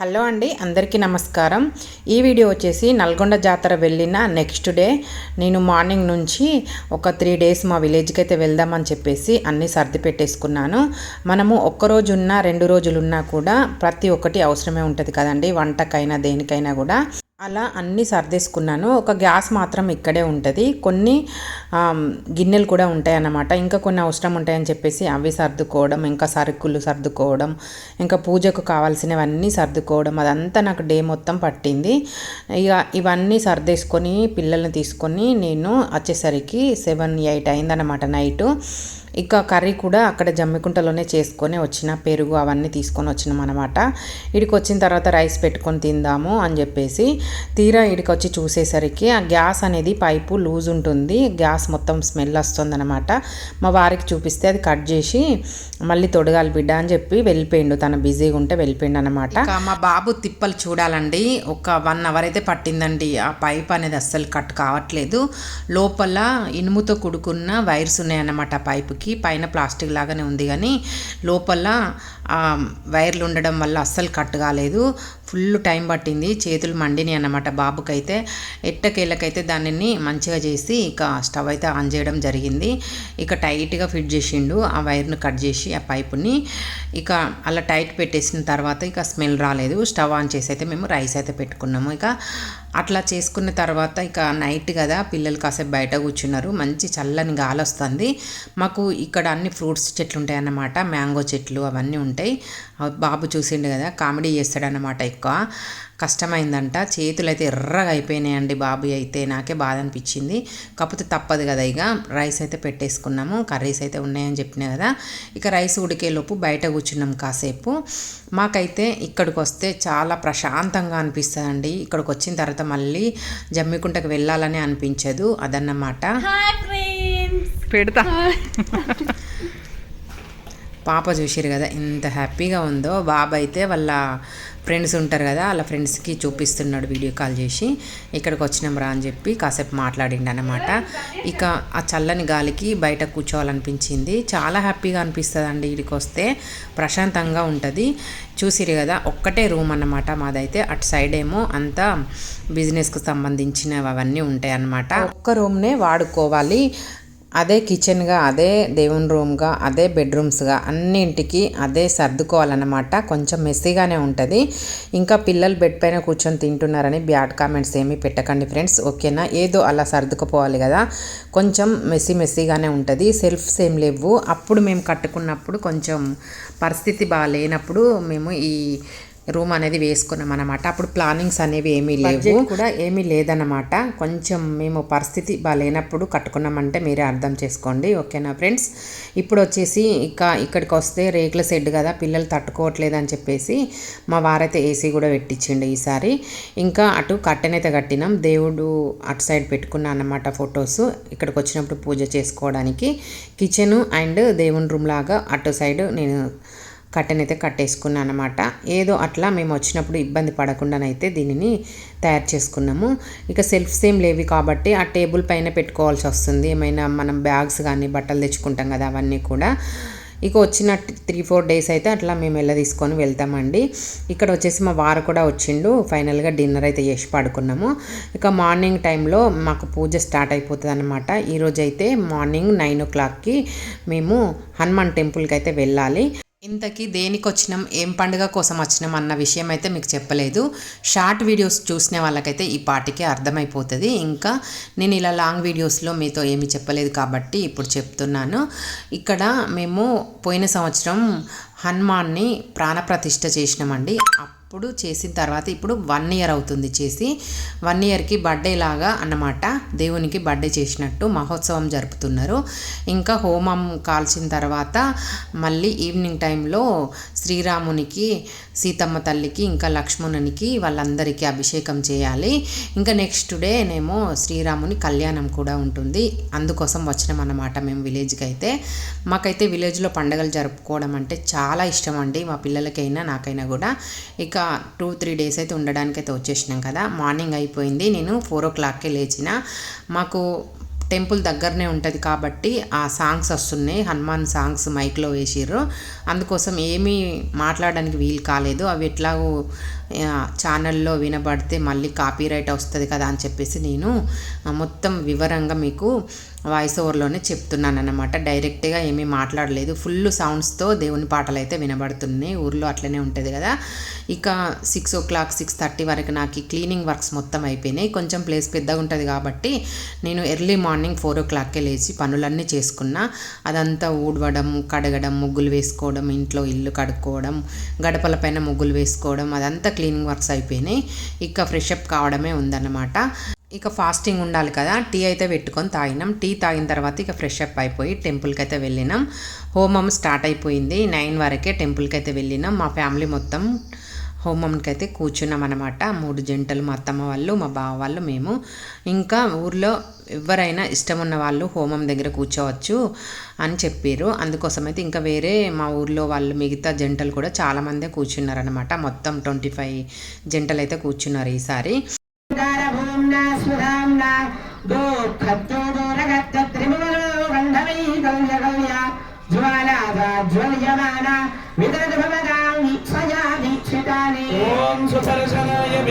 Hello అండి అందరికీ నమస్కారం. ఈ వీడియో వచ్చేసి నల్గొండ జాతర వెళ్ళిన నెక్స్ట్ డే నేను మార్నింగ్ నుంచి ఒక త్రీ డేస్ మా విలేజ్కి అయితే వెళ్దామని చెప్పేసి అన్నీ సర్ది పెట్టేసుకున్నాను. మనము ఒక్కరోజు ఉన్నా రెండు రోజులు ఉన్నా కూడా ప్రతి ఒక్కటి అవసరమే ఉంటుంది కదండి వంటకైనా దేనికైనా కూడా. అలా అన్నీ సర్దేసుకున్నాను. ఒక గ్యాస్ మాత్రం ఇక్కడే ఉంటుంది. కొన్ని గిన్నెలు కూడా ఉంటాయి అన్నమాట ఇంకా కొన్ని అవసరం ఉంటాయని చెప్పేసి అవి సర్దుకోవడం ఇంకా సరుకులు సర్దుకోవడం ఇంకా పూజకు కావాల్సినవన్నీ సర్దుకోవడం అదంతా నాకు డే మొత్తం పట్టింది. ఇక ఇవన్నీ సర్దేసుకొని పిల్లల్ని తీసుకొని నేను వచ్చేసరికి సెవెన్ ఎయిట్ అయిందన్నమాట నైటు. ఇక కర్రీ కూడా అక్కడ జమ్మికుంటలోనే చేసుకొని వచ్చిన పెరుగు అవన్నీ తీసుకొని వచ్చినాం అనమాట ఇడికి వచ్చిన తర్వాత రైస్ పెట్టుకొని తిందాము అని చెప్పేసి తీరా ఇడికి వచ్చి చూసేసరికి ఆ గ్యాస్ అనేది పైపు లూజ్ ఉంటుంది. గ్యాస్ మొత్తం స్మెల్ వస్తుందన్నమాట. మా వారికి చూపిస్తే అది కట్ చేసి మళ్ళీ తొడగాలి బిడ్డ అని చెప్పి వెళ్ళిపోయిండు. తను బిజీగా ఉంటే వెళ్ళిపోయిండు అనమాట మా బాబు తిప్పలు చూడాలండి. ఒక వన్ అవర్ అయితే పట్టిందండి. ఆ పైప్ అనేది అస్సలు కట్ కావట్లేదు. లోపల ఇనుముతో కూడుకున్న వైర్స్ ఉన్నాయన్నమాట ఆ పైపుకి పైన ప్లాస్టిక్ లాగానే ఉంది. కానీ లోపల ఆ వైర్లు ఉండడం వల్ల అస్సలు కట్ కాలేదు. ఫుల్ టైం పట్టింది. చేతులు మండినాయి అన్నమాట బాబుకైతే. ఎట్టకేళ్ళకైతే దానిని మంచిగా చేసి ఇక స్టవ్ అయితే ఆన్ చేయడం జరిగింది. ఇక టైట్గా ఫిట్ చేసిండు. ఆ వైర్ను కట్ చేసి ఆ పైపుని ఇక అలా టైట్ పెట్టేసిన తర్వాత ఇక స్మెల్ రాలేదు. స్టవ్ ఆన్ చేసి అయితే మేము రైస్ అయితే పెట్టుకున్నాము. ఇక అట్లా చేసుకున్న తర్వాత ఇక నైట్ కదా పిల్లలు కాసేపు బయట కూర్చున్నారు. మంచి చల్లని గాలి వస్తుంది. మాకు ఇక్కడ అన్ని ఫ్రూట్స్ చెట్లు ఉంటాయి అన్నమాట మ్యాంగో చెట్లు అవన్నీ ఉంటాయి. బాబు చూసిండు కదా కామెడీ చేస్తాడన్నమాట ఎక్కువ కష్టమైందంట. చేతులు అయితే ఎర్రగా అయిపోయినాయండి బాబు అయితే. నాకే బాధ అనిపించింది కాకపోతే తప్పదు కదా ఇక. రైస్ అయితే పెట్టేసుకున్నాము. కర్రీస్ అయితే ఉన్నాయని చెప్పినా కదా. ఇక రైస్ ఉడికేలోపు బయట కూర్చున్నాం కాసేపు. మాకైతే ఇక్కడికి వస్తే చాలా ప్రశాంతంగా అనిపిస్తుందండి. ఇక్కడికి వచ్చిన తర్వాత మళ్ళీ జమ్మికుంటకు వెళ్ళాలని అనిపించదు. అదన్నమాట. హాయ్ ఫ్రెండ్స్ పెడతా. పాప చూసారు కదా ఎంత హ్యాపీగా ఉందో. బాబు అయితే వాళ్ళ ఫ్రెండ్స్ ఉంటారు కదా వాళ్ళ ఫ్రెండ్స్కి చూపిస్తున్నాడు వీడియో కాల్ చేసి. ఇక్కడికి వచ్చినాం రా అని చెప్పి కాసేపు మాట్లాడిండు అనమాట ఇక ఆ చల్లని గాలికి బయట కూర్చోవాలనిపించింది. చాలా హ్యాపీగా అనిపిస్తుంది అండి ఇక్కడికి వస్తే. ప్రశాంతంగా ఉంటుంది. చూసిరు కదా ఒక్కటే రూమ్ అన్నమాట మాదైతే. అటు సైడ్ ఏమో అంతా బిజినెస్కు సంబంధించినవి అవన్నీ ఉంటాయి అన్నమాట ఒక్క రూమ్నే వాడుకోవాలి. అదే కిచెన్గా అదే దేవుని రూమ్గా అదే బెడ్రూమ్స్గా అన్నింటికి అదే సర్దుకోవాలన్నమాట. కొంచెం మెస్సీగానే ఉంటుంది. ఇంకా పిల్లలు బెడ్ పైన కూర్చొని తింటున్నారని బ్యాడ్ కామెంట్స్ ఏమీ పెట్టకండి ఫ్రెండ్స్ ఓకేనా? ఏదో అలా సర్దుకుపోవాలి కదా. కొంచెం మెస్సీ మెస్సీగానే ఉంటుంది. సెల్ఫ్స్ ఏం లేవు. అప్పుడు మేము కట్టుకున్నప్పుడు కొంచెం పరిస్థితి బాగాలేనప్పుడు మేము ఈ రూమ్ అనేది వేసుకున్నాం అనమాట అప్పుడు ప్లానింగ్స్ అనేవి ఏమీ లేవు. కూడా ఏమీ లేదన్నమాట. కొంచెం మేము పరిస్థితి బాగాలేనప్పుడు కట్టుకున్నామంటే మీరే అర్థం చేసుకోండి. ఓకేనా ఫ్రెండ్స్? ఇప్పుడు వచ్చేసి ఇక ఇక్కడికి వస్తే రేకుల షెడ్ కదా పిల్లలు తట్టుకోవట్లేదు అని చెప్పేసి మా వారైతే ఏసీ కూడా పెట్టించిండు ఈసారి. ఇంకా అటు కట్టెనైతే కట్టినాం. దేవుడు అటు సైడ్ పెట్టుకున్నా అన్నమాట ఫొటోస్. ఇక్కడికి వచ్చినప్పుడు పూజ చేసుకోవడానికి. కిచెన్ అండ్ దేవుని రూమ్ లాగా అటు సైడ్ నేను కట్టనైతే కట్టేసుకున్నాను అనమాట ఏదో అట్లా మేము వచ్చినప్పుడు ఇబ్బంది పడకుండానైతే దీనిని తయారు చేసుకున్నాము. ఇక సెల్ఫ్ సేమ్ లేవి కాబట్టి ఆ టేబుల్ పైన పెట్టుకోవాల్సి వస్తుంది. ఏమైనా మనం బ్యాగ్స్ కానీ బట్టలు తెచ్చుకుంటాం కదా అవన్నీ కూడా. ఇక వచ్చిన త్రీ ఫోర్ డేస్ అయితే అట్లా మేము వెళ్ళ తీసుకొని వెళ్తామండి. ఇక్కడ వచ్చేసి మా వారు కూడా వచ్చిండు. ఫైనల్గా డిన్నర్ అయితే చేసి పడుకున్నాము. ఇక మార్నింగ్ టైంలో మాకు పూజ స్టార్ట్ అయిపోతుంది అనమాట ఈరోజు అయితే మార్నింగ్ నైన్ ఓ క్లాక్కి మేము హనుమాన్ టెంపుల్కి అయితే వెళ్ళాలి. ఇంతకీ దేనికి వచ్చినాం ఏం పండుగ కోసం వచ్చినాం అన్న విషయం అయితే మీకు చెప్పలేదు. షార్ట్ వీడియోస్ చూసిన వాళ్ళకైతే ఈ పాటికి అర్థమైపోతుంది. ఇంకా నేను ఇలా లాంగ్ వీడియోస్లో మీతో ఏమీ చెప్పలేదు కాబట్టి ఇప్పుడు చెప్తున్నాను. ఇక్కడ మేము పోయిన సంవత్సరం హనుమాన్ని ప్రాణప్రతిష్ఠ చేసినామండి. అప్పుడు చేసిన తర్వాత ఇప్పుడు వన్ ఇయర్ అవుతుంది చేసి. వన్ ఇయర్కి బర్త్డే లాగా అన్నమాట. దేవునికి బర్త్డే చేసినట్టు మహోత్సవం జరుపుతున్నారు. ఇంకా హోమం కాల్చిన తర్వాత మళ్ళీ ఈవినింగ్ టైంలో శ్రీరామునికి సీతమ్మ తల్లికి ఇంకా లక్ష్మణునికి వాళ్ళందరికీ అభిషేకం చేయాలి. ఇంకా నెక్స్ట్ డే నేమో శ్రీరాముని కళ్యాణం కూడా ఉంటుంది. అందుకోసం వచ్చినాం అన్నమాట మేము విలేజ్కి అయితే. మాకైతే విలేజ్లో పండుగలు జరుపుకోవడం అంటే చాలా ఇష్టం అండి. మా పిల్లలకైనా నాకైనా కూడా. ఇక టూ త్రీ డేస్ అయితే ఉండడానికి అయితే వచ్చేసినాం కదా. మార్నింగ్ అయిపోయింది. నేను ఫోర్ ఓ క్లాక్కే లేచిన. మాకు టెంపుల్ దగ్గరనే ఉంటుంది కాబట్టి ఆ సాంగ్స్ వస్తున్నాయి. హనుమాన్ సాంగ్స్ మైక్లో వేసిర్రు. అందుకోసం ఏమీ మాట్లాడడానికి వీలు కాలేదు. అవి ఎట్లాగో ఛానల్లో వినబడితే మళ్ళీ కాపీరైట్ వస్తుంది కదా అని చెప్పేసి నేను మొత్తం వివరంగా మీకు వాయిస్ ఓవర్లోనే చెప్తున్నాను అనమాట డైరెక్ట్గా ఏమీ మాట్లాడలేదు. ఫుల్ సౌండ్స్తో దేవుని పాటలు అయితే వినబడుతున్నాయి. ఊర్లో అట్లనే ఉంటుంది కదా. ఇక six o'clock six thirty వరకు నాకు ఈ క్లీనింగ్ వర్క్స్ మొత్తం అయిపోయినాయి. కొంచెం ప్లేస్ పెద్దగా ఉంటుంది కాబట్టి నేను ఎర్లీ మార్నింగ్ ఫోర్ ఓ క్లాక్కే లేచి పనులన్నీ చేసుకున్నా. అదంతా ఊడవడం కడగడం ముగ్గులు వేసుకోవడం ఇంట్లో ఇల్లు కడుక్కోవడం గడపల పైన ముగ్గులు వేసుకోవడం అదంతా క్లీనింగ్ వర్క్స్ అయిపోయినాయి. ఇక ఫ్రెష్ అప్ కావడమే ఉందన్నమాట. ఇక ఫాస్టింగ్ ఉండాలి కదా. టీ అయితే పెట్టుకొని తాగినాం. టీ తాగిన తర్వాత ఇక ఫ్రెష్ అప్ అయిపోయి టెంపుల్కి అయితే వెళ్ళినాం. హోమం స్టార్ట్ అయిపోయింది. నైన్ వరకే టెంపుల్కి అయితే వెళ్ళినాం. మా ఫ్యామిలీ మొత్తం హోమంకి అయితే కూర్చున్నాం అనమాట మూడు జంటలు మా అత్తమ్మ వాళ్ళు మా బావ వాళ్ళు మేము. ఇంకా ఊర్లో ఎవరైనా ఇష్టం ఉన్న వాళ్ళు హోమం దగ్గర కూర్చోవచ్చు అని చెప్పారు అందుకోసం అయితే ఇంకా వేరే మా ఊర్లో వాళ్ళు మిగతా జంటలు కూడా చాలామందే కూర్చున్నారనమాట మొత్తం ట్వంటీ ఫైవ్ జంటలు అయితే కూర్చున్నారు ఈసారి. జ్వాలాదా జ్వల్యమాన విదరదు प्रचोदयात् ॐ सुदर्शनाय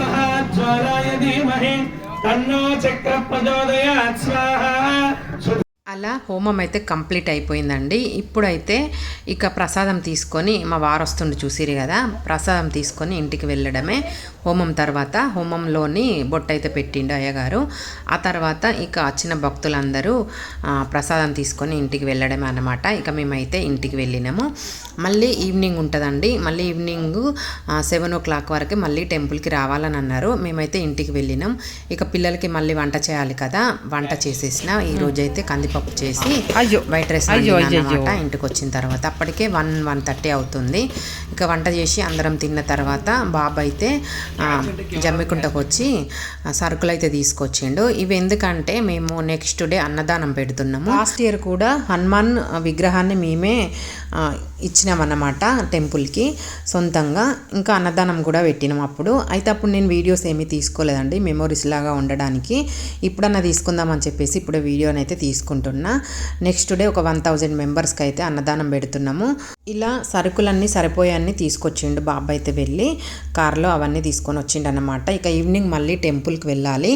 महाज्वालाय धीमहि। तन्नो चक्र प्रचोदयात् स्वाहा। అలా హోమం అయితే కంప్లీట్ అయిపోయిందండి. ఇప్పుడైతే ఇక ప్రసాదం తీసుకొని మా వారు వస్తుండే చూసిరు కదా ప్రసాదం తీసుకొని ఇంటికి వెళ్ళడమే. హోమం తర్వాత హోమంలోని బొట్టు అయితే పెట్టిండు అయ్యగారు. ఆ తర్వాత ఇక వచ్చిన భక్తులందరూ ప్రసాదం తీసుకొని ఇంటికి వెళ్ళడమే అన్నమాట. ఇక మేమైతే ఇంటికి వెళ్ళినాము. మళ్ళీ ఈవినింగ్ ఉంటుందండి. మళ్ళీ ఈవినింగ్ సెవెన్ ఓ క్లాక్ వరకు మళ్ళీ టెంపుల్కి రావాలని అన్నారు. మేమైతే ఇంటికి వెళ్ళినాం. ఇక పిల్లలకి మళ్ళీ వంట చేయాలి కదా వంట చేసేసిన. ఈ కందిపప్పు కందిపప్పు చేసి అయ్యో. వైట్ రైస్ అయ్యో, వండినా అయ్యో, అన్నమాట ఇంటికి వచ్చిన తర్వాత అప్పటికే వన్ వన్ థర్టీ అవుతుంది. ఇక వంట చేసి అందరం తిన్న తర్వాత బాబు అయితే జమ్మికుంటకు వచ్చి సరుకులు అయితే తీసుకొచ్చిండు. ఇవి ఎందుకంటే మేము నెక్స్ట్ డే అన్నదానం పెడుతున్నాము. లాస్ట్ ఇయర్ కూడా హనుమాన్ విగ్రహాన్ని మేమే ఇచ్చినామన్నమాట టెంపుల్కి సొంతంగా. ఇంకా అన్నదానం కూడా పెట్టినాం అప్పుడు. అయితే అప్పుడు నేను వీడియోస్ ఏమీ తీసుకోలేదండి. మెమోరీస్ లాగా ఉండడానికి. ఇప్పుడన్నా తీసుకుందామని చెప్పేసి ఇప్పుడు వీడియోని అయితే అనుకున్నా నెక్స్ట్ డే ఒక వన్ థౌజండ్ మెంబర్స్కి అయితే అన్నదానం పెడుతున్నాము. ఇలా సరుకులన్నీ సరిపోయాన్ని తీసుకొచ్చిండు బాబు అయితే వెళ్ళి కార్లో అవన్నీ తీసుకొని వచ్చిండు అనమాట ఇక ఈవినింగ్ మళ్ళీ టెంపుల్కి వెళ్ళాలి.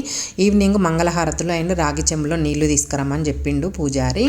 ఈవినింగ్ మంగళహారతులు అండ్ రాగి చెంబులో నీళ్ళు తీసుకురమ్మని చెప్పిండు పూజారి.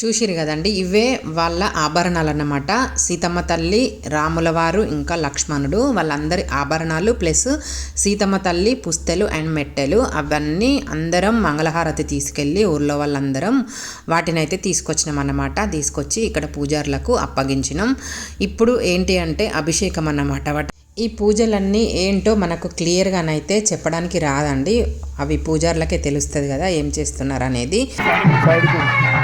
చూసిరు కదండి ఇవే వాళ్ళ ఆభరణాలు అన్నమాట సీతమ్మ తల్లి రాముల వారు ఇంకా లక్ష్మణుడు వాళ్ళందరి ఆభరణాలు ప్లస్ సీతమ్మ తల్లి పుస్తెలు అండ్ మెట్టెలు అవన్నీ అందరం మంగళహారతి తీసుకెళ్ళి ఊర్లో వాళ్ళందరం వాటిని అయితే తీసుకొచ్చినాం అన్నమాట తీసుకొచ్చి ఇక్కడ పూజారులకు అప్పగించినాం. ఇప్పుడు ఏంటి అంటే అభిషేకం అన్నమాట ఈ పూజలన్నీ ఏంటో మనకు క్లియర్గానైతే చెప్పడానికి రాదండి. అవి పూజారులకే తెలుస్తుంది కదా ఏం చేస్తున్నారు అనేది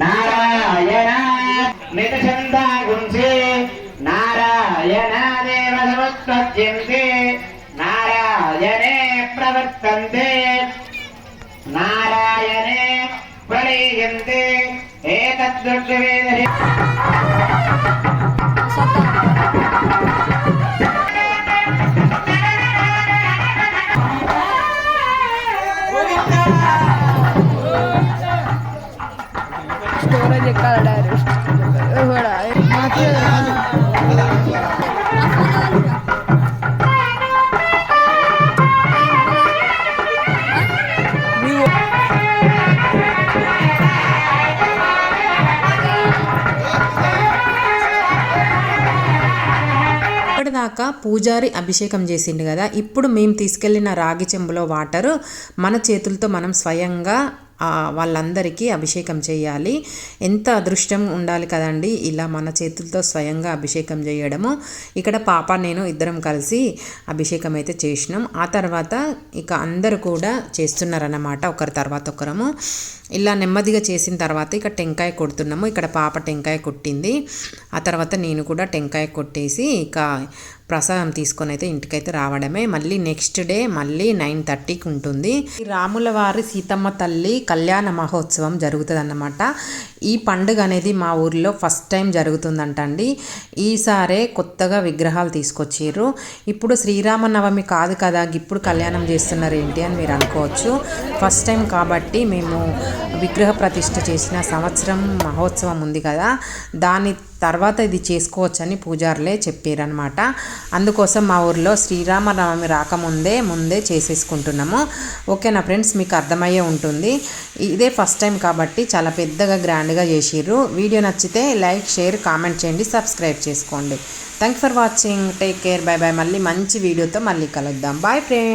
నారాయణ నితచందా నారాయణ దేవ సమత్పద్యంతే నారాయణే ప్రవర్తంతే నారాయణే ప్రళీయంతే ఏతద్దుర్గవేద ఇప్పటిదాకా పూజారి అభిషేకం చేసిండు కదా. ఇప్పుడు మేము తీసుకెళ్ళిన రాగి చెంబులో వాటరు మన చేతులతో మనం స్వయంగా వాళ్ళందరికీ అభిషేకం చేయాలి. ఎంత అదృష్టం ఉండాలి కదండి ఇలా మన చేతులతో స్వయంగా అభిషేకం చేయడము. ఇక్కడ పాప నేను ఇద్దరం కలిసి అభిషేకం అయితే చేసినాం. ఆ తర్వాత ఇక అందరూ కూడా చేస్తున్నారన్నమాట ఒకరి తర్వాత ఒకరము. ఇలా నెమ్మదిగా చేసిన తర్వాత ఇక టెంకాయ కొడుతున్నాము. ఇక్కడ పాప టెంకాయ కొట్టింది. ఆ తర్వాత నేను కూడా టెంకాయ కొట్టేసి ఇక ప్రసాదం తీసుకొని అయితే ఇంటికైతే రావడమే. మళ్ళీ నెక్స్ట్ డే మళ్ళీ నైన్ థర్టీకి ఉంటుంది. రాముల వారి సీతమ్మ తల్లి కళ్యాణ మహోత్సవం జరుగుతుంది ఈ పండుగ అనేది మా ఊర్లో ఫస్ట్ టైం జరుగుతుందంట అండి ఈసారే కొత్తగా విగ్రహాలు తీసుకొచ్చారు ఇప్పుడు శ్రీరామనవమి కాదు కదా ఇప్పుడు కళ్యాణం చేస్తున్నారు ఏంటి అని మీరు అనుకోవచ్చు. ఫస్ట్ టైం కాబట్టి మేము విగ్రహ ప్రతిష్ఠ చేసిన సంవత్సరం మహోత్సవం ఉంది కదా. దాని తర్వాత ఇది చేసుకోవచ్చని పూజారులే చెప్పారనమాట అందుకోసం మా ఊర్లో శ్రీరామనవమి రాకముందే ముందే చేసేసుకుంటున్నాము. ఓకేనా ఫ్రెండ్స్? మీకు అర్థమయ్యే ఉంటుంది. ఇదే ఫస్ట్ టైం కాబట్టి చాలా పెద్దగా గ్రాండ్గా చేసిర్రు. వీడియో నచ్చితే లైక్ షేర్ కామెంట్ చేయండి సబ్స్క్రైబ్ చేసుకోండి. Thank for watching. Take care. Bye bye. మళ్ళీ మంచి వీడియోతో మళ్ళీ కలుద్దాం. Bye friends!